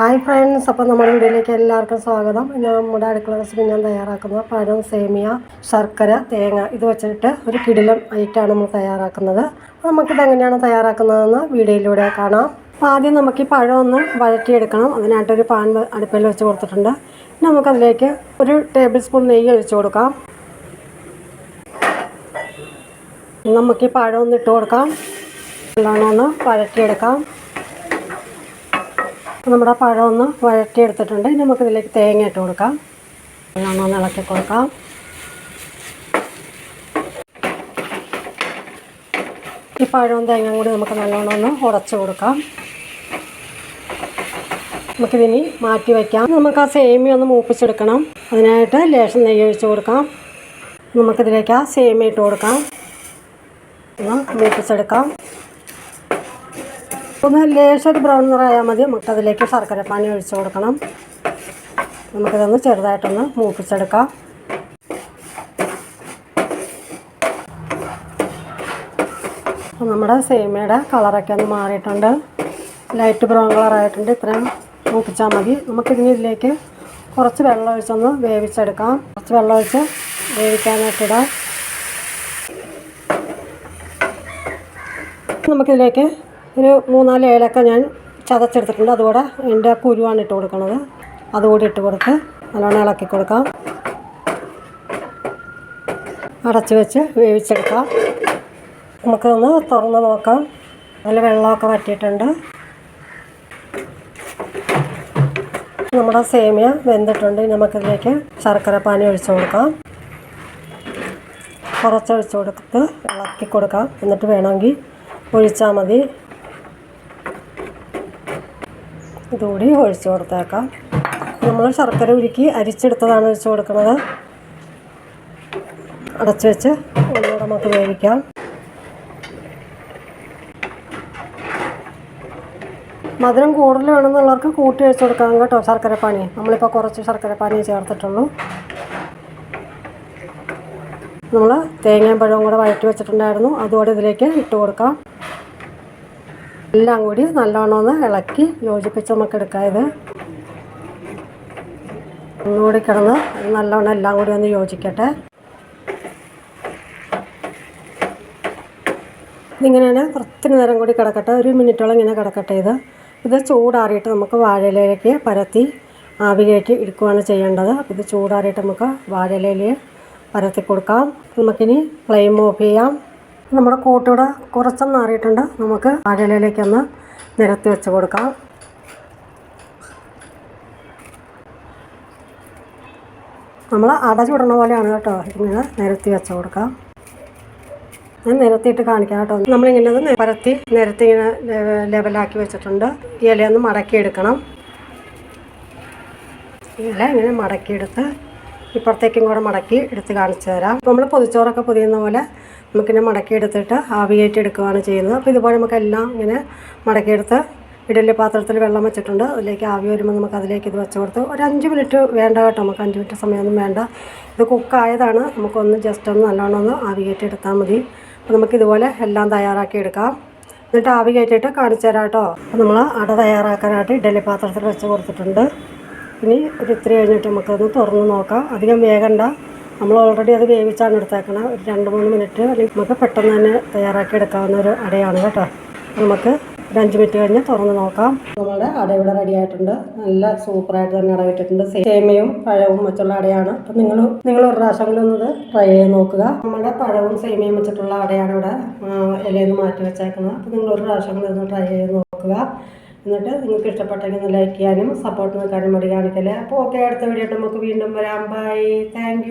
Hi friends അപ്പോൾ നമ്മുടെ വീഡിയോയിലേക്ക് എല്ലാവർക്കും സ്വാഗതം. നമ്മുടെ അടുക്കള റെസിപ്പി ഞാൻ തയ്യാറാക്കുന്നത് പഴം സേമിയ ശർക്കര തേങ്ങ ഇത് വെച്ചിട്ട് ഒരു കിടിലം ഐറ്റാണ് നമ്മൾ തയ്യാറാക്കുന്നത്. നമുക്കിത് എങ്ങനെയാണ് തയ്യാറാക്കുന്നതെന്ന് വീഡിയോയിലൂടെ കാണാം. അപ്പോൾ ആദ്യം നമുക്ക് ഈ പഴം ഒന്ന് വഴറ്റിയെടുക്കണം. അതിനായിട്ടൊരു പാൻ അടുപ്പിൽ വെച്ച് കൊടുത്തിട്ടുണ്ട്. നമുക്കതിലേക്ക് ഒരു ടേബിൾ സ്പൂൺ നെയ്യ് ഒഴിച്ച് കൊടുക്കാം. നമുക്ക് ഈ പഴം ഒന്ന് ഇട്ട് കൊടുക്കാം. നല്ലോണം ഒന്ന് വഴറ്റിയെടുക്കാം. അപ്പോൾ നമ്മുടെ പഴം ഒന്ന് വഴറ്റിയെടുത്തിട്ടുണ്ട്. ഇനി നമുക്കിതിലേക്ക് തേങ്ങ ഇട്ട് കൊടുക്കാം. ഒന്ന് ഇളക്കി കൊടുക്കാം. ഈ പഴവും തേങ്ങയും കൂടി നമുക്ക് നല്ലോണം ഒന്ന് ഉടച്ച് കൊടുക്കാം. നമുക്കിതിനി മാറ്റി വയ്ക്കാം. നമുക്ക് ആ സേമിയ ഒന്ന് മൂപ്പിച്ചെടുക്കണം. അതിനായിട്ട് ലേശം നെയ്യ് ഒഴിച്ച് കൊടുക്കാം. നമുക്കിതിലേക്ക് ആ സേമിയ ഇട്ട് കൊടുക്കാം. ഒന്ന് മൂപ്പിച്ചെടുക്കാം. ഒന്ന് ലേശം ബ്രൗൺ നിറയാൽ മതി. നമുക്ക് അതിലേക്ക് ശർക്കര പാനി ഒഴിച്ച് കൊടുക്കണം. നമുക്കിതൊന്ന് ചെറുതായിട്ടൊന്ന് മൂപ്പിച്ചെടുക്കാം. നമ്മുടെ സേമിയയുടെ കളറൊക്കെ ഒന്ന് മാറിയിട്ടുണ്ട്. ലൈറ്റ് ബ്രൗൺ കളറായിട്ടുണ്ട് ഇത്രയും മൂപ്പിച്ചാൽ മതി. നമുക്കിതിന് ഇതിലേക്ക് കുറച്ച് വെള്ളം ഒഴിച്ചൊന്ന് വേവിച്ചെടുക്കാം. കുറച്ച് വെള്ളം ഒഴിച്ച് വേവിക്കാനായിട്ടിടാം നമുക്കിതിലേക്ക് ഒരു മൂന്നാൽ ഏലക്ക ഞാൻ ചതച്ചെടുത്തിട്ടുണ്ട്. അതുകൂടെ എന്റെ കുരുവാണ് ഇട്ട് കൊടുക്കുന്നത് അതുകൂടി ഇട്ട് കൊടുത്ത് നല്ലോണം ഇളക്കി കൊടുക്കാം. അടച്ച് വെച്ച് വേവിച്ചെടുക്കാം. നമുക്കൊന്ന് തുറന്ന് നോക്കാം. നല്ല വെള്ളമൊക്കെ വറ്റിയിട്ടുണ്ട്. നമ്മുടെ സേമിയ വെന്തിട്ടുണ്ട്. നമുക്കിതിലേക്ക് ശർക്കര പാനി ഒഴിച്ചു കൊടുക്കാം. കുറച്ച് ഒഴിച്ച് കൊടുത്ത് ഇളക്കി കൊടുക്കാം. എന്നിട്ട് വേണമെങ്കിൽ ഒഴിച്ചാൽ മതി. ഇതുകൂടി ഒഴിച്ചു കൊടുത്തേക്കാം. നമ്മൾ ശർക്കര ഉരുക്കി അരിച്ചെടുത്തതാണ് ഒഴിച്ചു കൊടുക്കുന്നത്. അടച്ചു വെച്ച് ഒന്നുകൂടെ നമുക്ക് വേവിക്കാം. മധുരം കൂടുതൽ വേണമെന്നുള്ളവർക്ക് കൂട്ടി ഒഴിച്ചു കൊടുക്കാം കേട്ടോ ശർക്കര പാനി. നമ്മളിപ്പോൾ കുറച്ച് ശർക്കര പാനി ചേർത്തിട്ടുള്ളൂ. നമ്മൾ തേങ്ങയും പഴവും കൂടെ വഴറ്റി വെച്ചിട്ടുണ്ടായിരുന്നു. അതുകൂടെ ഇതിലേക്ക് ഇട്ട് കൊടുക്കാം. എല്ലാം കൂടി നല്ലോണം ഒന്ന് ഇളക്കി യോജിപ്പിച്ച് നമുക്ക് എടുക്കാം ഒന്നുകൂടി കിടന്ന് നല്ലോണം എല്ലാം കൂടി ഒന്ന് യോജിക്കട്ടെ. ഇതിങ്ങനെ കുറച്ച് നേരം കൂടി കിടക്കട്ടെ. ഒരു മിനിറ്റോളം ഇങ്ങനെ കിടക്കട്ടെ ഇത്. ഇത് ചൂടാറിയിട്ട് നമുക്ക് വാഴയിലേക്ക് പരത്തി ആവി കയറ്റി എടുക്കുകയാണ് ചെയ്യേണ്ടത് ഇത് ചൂടാറിയിട്ട് നമുക്ക് വാഴയിലയിൽ പരത്തി കൊടുക്കാം. നമുക്കിനി ഫ്ലെയിം ഓഫ് ചെയ്യാം. നമ്മുടെ കൂട്ടൂടെ കുറച്ചൊന്ന് മാറിയിട്ടുണ്ട്. നമുക്ക് വാഴയിലേക്കൊന്ന് നിരത്തി വെച്ച് കൊടുക്കാം. നമ്മൾ അടച്ചുവിടണ പോലെയാണ് കേട്ടോ ഇങ്ങനെ നിരത്തി വെച്ച് കൊടുക്കാം. ഞാൻ നിരത്തിയിട്ട് കാണിക്കാം കേട്ടോ. നമ്മളിങ്ങനെ അത് പരത്തി നിരത്തി ഇങ്ങനെ ലെവലാക്കി വെച്ചിട്ടുണ്ട്. ഇലയൊന്ന് മടക്കിയെടുക്കണം. ഇല ഇങ്ങനെ മടക്കിയെടുത്ത് ഇപ്പുറത്തേക്കും കൂടെ മടക്കി എടുത്ത് കാണിച്ചു തരാം. നമ്മൾ പൊതിച്ചോറൊക്കെ പൊതിയുന്ന പോലെ നമുക്കിങ്ങനെ മടക്കിയെടുത്തിട്ട് ആവിയേറ്റ് എടുക്കുകയാണ് ചെയ്യുന്നത്. അപ്പോൾ ഇതുപോലെ നമുക്കെല്ലാം ഇങ്ങനെ മടക്കിയെടുത്ത് ഇഡലി പാത്രത്തിൽ വെള്ളം വെച്ചിട്ടുണ്ട്. അതിലേക്ക് ആവി വരുമ്പോൾ നമുക്ക് അതിലേക്ക് ഇത് വെച്ച് കൊടുത്ത് ഒരു അഞ്ച് മിനിറ്റ് വേണ്ട കേട്ടോ. നമുക്ക് അഞ്ച് മിനിറ്റ് സമയമൊന്നും വേണ്ട. ഇത് കുക്കായതാണ്. നമുക്കൊന്ന് ജസ്റ്റ് ഒന്ന് നല്ലോണം ഒന്ന് ആവി കയറ്റി എടുത്താൽ മതി. അപ്പോൾ നമുക്കിതുപോലെ എല്ലാം തയ്യാറാക്കി എടുക്കാം. എന്നിട്ട് ആവി കയറ്റിയിട്ട് കാണിച്ചു തരാം കേട്ടോ. അപ്പോൾ നമ്മൾ അട തയ്യാറാക്കാനായിട്ട് ഇഡലി പാത്രത്തിൽ വെച്ച് കൊടുത്തിട്ടുണ്ട്. ഇനി ഒരു ഇത്തിരി കഴിഞ്ഞിട്ട് നമുക്കത് തുറന്ന് നോക്കാം. അധികം വേഗണ്ട. നമ്മൾ ഓൾറെഡി അത് വേവിച്ചാണ് എടുത്തേക്കണം ഒരു രണ്ട് മൂന്ന് മിനിറ്റ് അല്ലെങ്കിൽ നമുക്ക് പെട്ടെന്ന് തന്നെ തയ്യാറാക്കി എടുക്കാവുന്ന ഒരു അടയാണ് കേട്ടോ. നമുക്ക് ഒരു അഞ്ച് മിനിറ്റ് കഴിഞ്ഞ് തുറന്ന് നോക്കാം. നമ്മുടെ അട ഇവിടെ റെഡി ആയിട്ടുണ്ട്. നല്ല സൂപ്പറായിട്ട് തന്നെ അട സേമയും പഴവും വെച്ചുള്ള അടയാണ്. അപ്പം നിങ്ങൾ നിങ്ങൾ ഒരു പ്രാവശ്യം ഒന്ന് ട്രൈ ചെയ്ത് നോക്കുക. നമ്മുടെ പഴവും സേമിയയും വെച്ചിട്ടുള്ള അടയാണ് ഇവിടെ ഇലയിൽ നിന്ന് മാറ്റി വെച്ചേക്കുന്നത്. അപ്പം നിങ്ങൾ ഒരു പ്രാവശ്യം ഒന്ന് ട്രൈ ചെയ്ത് നോക്കുക. എന്നിട്ട് നിങ്ങൾക്ക് ഇഷ്ടപ്പെട്ടെങ്കിൽ ഒന്ന് ലൈക്ക് ചെയ്യാനും സപ്പോർട്ട് നിൽക്കാനും വേണ്ടി കാണിക്കല്ലേ. അപ്പോൾ ഓക്കെ അടുത്ത വീഡിയോ നമുക്ക് വീണ്ടും വരാം. Bye thank